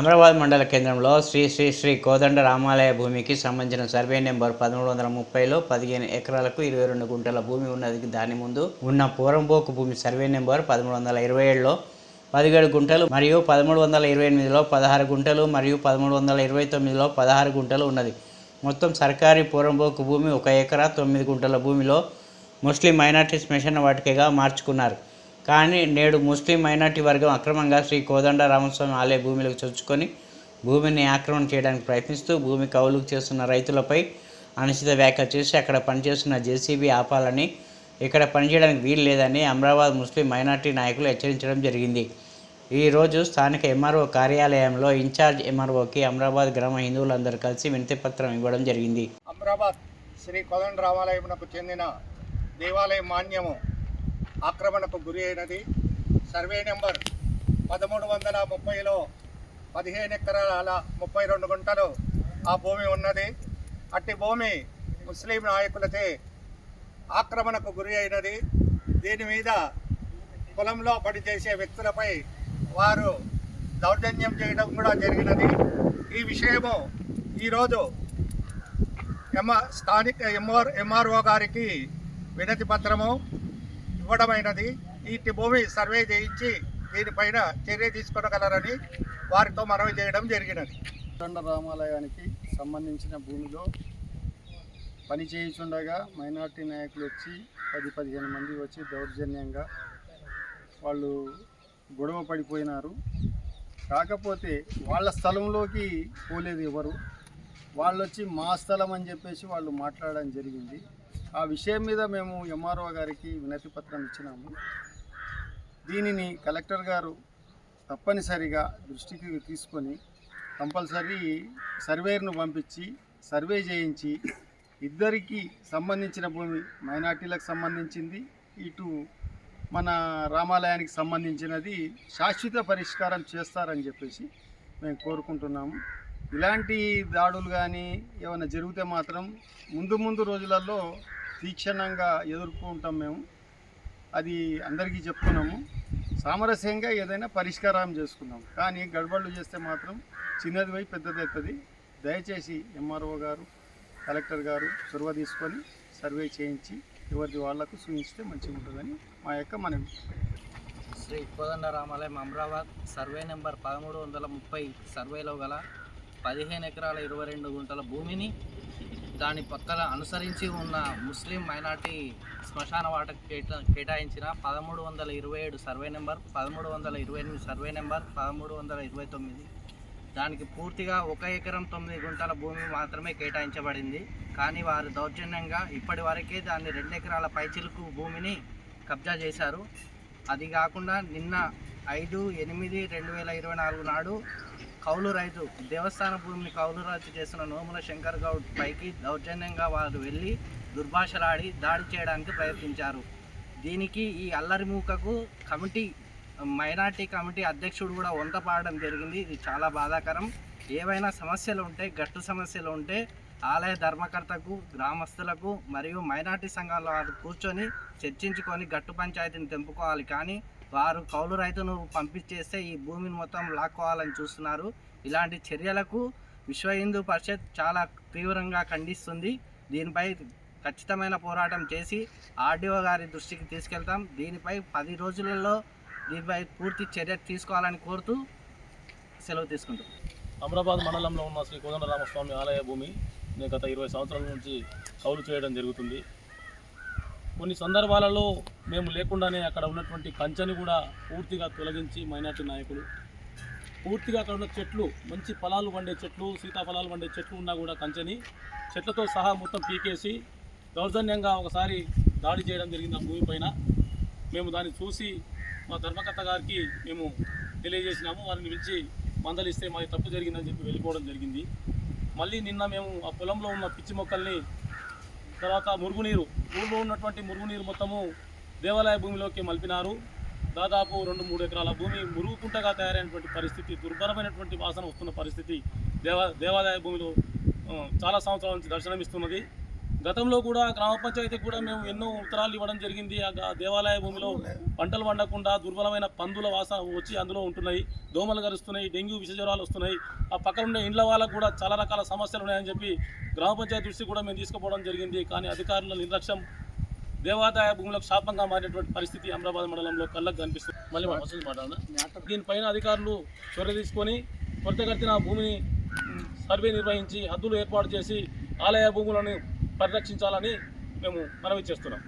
అమరాబాద్ మండల కేంద్రంలో శ్రీ శ్రీ శ్రీ కోదండ రామాలయ భూమికి సంబంధించిన సర్వే నెంబర్ పదమూడు వందల ముప్పైలో పదిహేను ఎకరాలకు ఇరవై రెండు గుంటల భూమి ఉన్నది. దాని ముందు ఉన్న పూరంపోకు భూమి సర్వే నెంబర్ పదమూడు వందల ఇరవై ఏడులో పదిహేడు గుంటలు మరియు పదమూడు వందల ఇరవై ఎనిమిదిలో పదహారు గుంటలు మరియు పదమూడు వందల ఇరవై తొమ్మిదిలో పదహారు గుంటలు ఉన్నది. మొత్తం సర్కారీ పూరంపోకు భూమి ఒక ఎకరా తొమ్మిది గుంటల భూమిలో ముస్లిం మైనార్టీస్ మిషన్ వాటికగా మార్చుకున్నారు. కానీ నేడు ముస్లిం మైనార్టీ వర్గం అక్రమంగా శ్రీ కోదండ రామస్వామి ఆలయ భూమిలోకి చొచ్చుకొని భూమిని ఆక్రమణ చేయడానికి ప్రయత్నిస్తూ భూమి కౌలుకు చేస్తున్న రైతులపై అనుచిత వ్యాఖ్యలు చేసి అక్కడ పనిచేస్తున్న జేసీబీ ఆపాలని ఇక్కడ పనిచేయడానికి వీలు లేదని అమరాబాద్ ముస్లిం మైనార్టీ నాయకులు హెచ్చరించడం జరిగింది. ఈరోజు స్థానిక ఎంఆర్ఓ కార్యాలయంలో ఇన్ఛార్జ్ ఎంఆర్ఓకి అమరాబాద్ గ్రామ హిందువులందరూ కలిసి వినతిపత్రం ఇవ్వడం జరిగింది. అమరాబాద్ శ్రీ కోదండ రామాలయమునకు చెందిన దేవాలయ మాన్యము ఆక్రమణకు గురి అయినది. సర్వే నెంబర్ పదమూడు వందల ముప్పైలో పదిహేను ఎకరాల ముప్పై రెండు గుంటలు ఆ భూమి ఉన్నది. అట్టి భూమి ముస్లిం నాయకులచే ఆక్రమణకు గురి అయినది. దీని మీద పొలంలో పనిచేసే వ్యక్తులపై వారు దౌర్జన్యం చేయడం కూడా జరిగినది. ఈ విషయము ఈరోజు ఎమ స్థానిక ఎంఆర్ ఎంఆర్ఓ గారికి వినతి పత్రము. ఇవ్వడమైనది. ఈ భూమి సర్వే చేయించి దీనిపైన చర్య తీసుకొనగలరని వారితో మనవి చేయడం జరిగినది. రామాలయానికి సంబంధించిన భూమిలో పని చేయించుండగా మైనార్టీ నాయకులు వచ్చి పది పదిహేను మంది వచ్చి దౌర్జన్యంగా వాళ్ళు గొడవ పడిపోయినారు. కాకపోతే వాళ్ళ స్థలంలోకి పోలేదు ఎవరు. వాళ్ళు వచ్చి మా స్థలం అని చెప్పేసి వాళ్ళు మాట్లాడడం జరిగింది. ఆ విషయం మీద మేము ఎంఆర్ఓ గారికి వినతి పత్రం ఇచ్చినాము. దీనిని కలెక్టర్ గారు తప్పనిసరిగా దృష్టికి తీసుకొని కంపల్సరీ సర్వేర్ను పంపించి సర్వే చేయించి ఇద్దరికి సంబంధించిన భూమి మైనార్టీలకు సంబంధించింది ఇటు మన రామాలయానికి సంబంధించినది శాశ్వత పరిష్కారం చేస్తారని చెప్పేసి మేము కోరుకుంటున్నాము. ఇలాంటి దాడులు కానీ ఏమైనా జరిగితే మాత్రం ముందు ముందు రోజులలో తీక్షణంగా ఎదుర్కొంటాం మేము. అది అందరికీ చెప్తున్నాము. సామరస్యంగా ఏదైనా పరిష్కారం చేసుకున్నాం. కానీ గడబడులు చేస్తే మాత్రం చిన్నది పోయి పెద్దది అవుతుంది. దయచేసి ఎంఆర్ఓ గారు కలెక్టర్ గారు చొరవ తీసుకొని సర్వే చేయించి ఎవరిది వాళ్ళకు సూచిస్తే మంచిగా ఉంటుందని మా యొక్క మనం శ్రీ కోదండ రామాలయం అమరాబాద్ సర్వే నెంబర్ పదమూడు వందల ముప్పై సర్వేలో గల పదిహేను ఎకరాల ఇరవై రెండు గుంటల భూమిని దాని పక్కన అనుసరించి ఉన్న ముస్లిం మైనార్టీ శ్మశాన వాటకు కేటా కేటాయించిన పదమూడు వందల ఇరవై ఏడు సర్వే నెంబర్ పదమూడు వందల ఇరవై ఎనిమిది సర్వే నెంబర్ పదమూడు వందల ఇరవై తొమ్మిది. దానికి పూర్తిగా ఒక ఎకరం తొమ్మిది గుంటల భూమి మాత్రమే కేటాయించబడింది. కానీ వారు దౌర్జన్యంగా ఇప్పటి వరకే దాన్ని రెండు ఎకరాల పైచిలుకు భూమిని కబ్జా చేశారు. అది కాకుండా నిన్న ఐదు ఎనిమిది రెండు వేల ఇరవై నాలుగు నాడు కౌలు రైతు దేవస్థాన భూమిని కౌలు రైతు చేసిన నోముల శంకర్ గౌడ్ పైకి దౌర్జన్యంగా వారు వెళ్ళి దుర్భాషలాడి దాడి చేయడానికి ప్రయత్నించారు. దీనికి ఈ అల్లరి మూకకు కమిటీ మైనార్టీ కమిటీ అధ్యక్షుడు కూడా వంత పాడడం జరిగింది. ఇది చాలా బాధాకరం. ఏవైనా సమస్యలు ఉంటే గట్టు సమస్యలు ఉంటే ఆలయ ధర్మకర్తకు గ్రామస్తులకు మరియు మైనార్టీ సంఘాల వారు కూర్చొని చర్చించుకొని గట్టు పంచాయతీని తెంపుకోవాలి. కానీ వారు కౌలు రైతును పంపించేస్తే ఈ భూమిని మొత్తం లాక్కోవాలని చూస్తున్నారు. ఇలాంటి చర్యలకు విశ్వ హిందూ పరిషత్ చాలా తీవ్రంగా ఖండిస్తుంది. దీనిపై ఖచ్చితమైన పోరాటం చేసి ఆర్డీఓ గారి దృష్టికి తీసుకెళ్తాం. దీనిపై పది రోజులలో దీనిపై పూర్తి చర్య తీసుకోవాలని కోరుతూ సెలవు తీసుకుంటాం అమరాబాద్ మండలంలో ఉన్న శ్రీ కోదండరామస్వామి ఆలయ భూమి నేను గత ఇరవై సంవత్సరాల నుంచి కౌలు చేయడం జరుగుతుంది. కొన్ని సందర్భాలలో మేము లేకుండానే అక్కడ ఉన్నటువంటి కంచెని కూడా పూర్తిగా తొలగించి మైనార్టీ నాయకులు. పూర్తిగా అక్కడ ఉన్న చెట్లు మంచి ఫలాలు పండే చెట్లు సీతాఫలాలు పండే చెట్లు ఉన్నా కూడా కంచెని చెట్లతో సహా మొత్తం పీకేసి దౌర్జన్యంగా ఒకసారి దాడి చేయడం జరిగింది ఆ భూమి పైన. మేము దాన్ని చూసి మా ధర్మకర్త గారికి మేము తెలియజేసినాము వారిని పిలిచి మందలిస్తే మాది తప్పు జరిగిందని చెప్పి వెళ్ళిపోవడం జరిగింది. మళ్ళీ నిన్న మేము ఆ పొలంలో ఉన్న పిచ్చి మొక్కల్ని తర్వాత మురుగునీరు ఊళ్ళో ఉన్నటువంటి మురుగునీరు మొత్తము దేవాలయ భూమిలోకి మలిపినారు. దాదాపు రెండు మూడు ఎకరాల భూమి మురుగుకుంటగా తయారైనటువంటి పరిస్థితి దుర్భరమైనటువంటి వాసన వస్తున్న పరిస్థితి దేవా దేవాలయ భూమిలో చాలా సంవత్సరాల నుంచి దర్శనమిస్తున్నది. గతంలో కూడా గ్రామ పంచాయతీకి కూడా మేము ఎన్నో ఉత్తరాలు ఇవ్వడం జరిగింది. ఆ దేవాలయ భూమిలో పంటలు పండకుండా దుర్బలమైన పందుల వాసన వచ్చి అందులో ఉంటున్నాయి. దోమలు కరుస్తున్నాయి డెంగ్యూ విషజ్వరాలు వస్తున్నాయి. ఆ పక్కన ఉండే ఇండ్ల వాళ్ళకు కూడా చాలా రకాల సమస్యలు ఉన్నాయని చెప్పి గ్రామ పంచాయతీ దృష్టి కూడా మేము తీసుకుపోవడం జరిగింది. కానీ అధికారుల నిర్లక్ష్యం దేవాదాయ భూములకు శాపంగా మారినటువంటి పరిస్థితి అమరాబాద్ మండలంలో కళ్ళకు కనిపిస్తుంది. మళ్ళీ వసతి దీనిపైన అధికారులు చొరవ తీసుకొని త్వరితగతిన భూమిని సర్వే నిర్వహించి హద్దులు ఏర్పాటు చేసి ఆలయ భూములను పరిరక్షించాలని మేము మనవి చేస్తున్నాం.